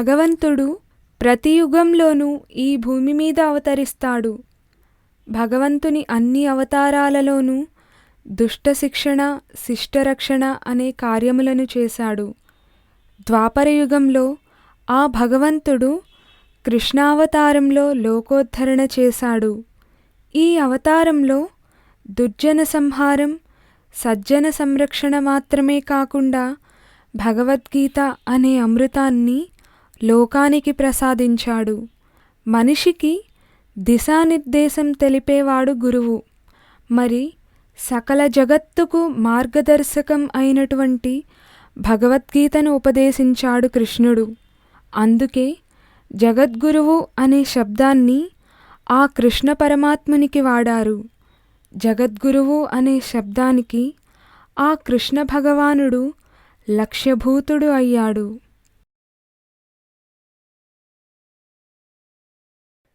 భగవంతుడు ప్రతి యుగంలోనూ ఈ భూమి మీద అవతరిస్తాడు. భగవంతుని అన్ని అవతారాలలోనూ దుష్ట శిక్షణ శిష్టరక్షణ అనే కార్యములను చేశాడు. ద్వాపరయుగంలో ఆ భగవంతుడు కృష్ణావతారంలో లోకోద్ధరణ చేశాడు. ఈ అవతారంలో దుర్జన సంహారం సజ్జన సంరక్షణ మాత్రమే కాకుండా భగవద్గీత అనే అమృతాన్ని లోకానికి ప్రసాదించాడు. మనిషికి దిశానిర్దేశం తెలిపేవాడు గురువు. మరి సకల జగత్తుకు మార్గదర్శకం అయినటువంటి భగవద్గీతను ఉపదేశించాడు కృష్ణుడు. అందుకే జగద్గురువు అనే శబ్దాన్ని ఆ కృష్ణ పరమాత్మునికి వాడారు. జగద్గురువు అనే శబ్దానికి ఆ కృష్ణ భగవానుడు లక్ష్యభూతుడు అయ్యాడు.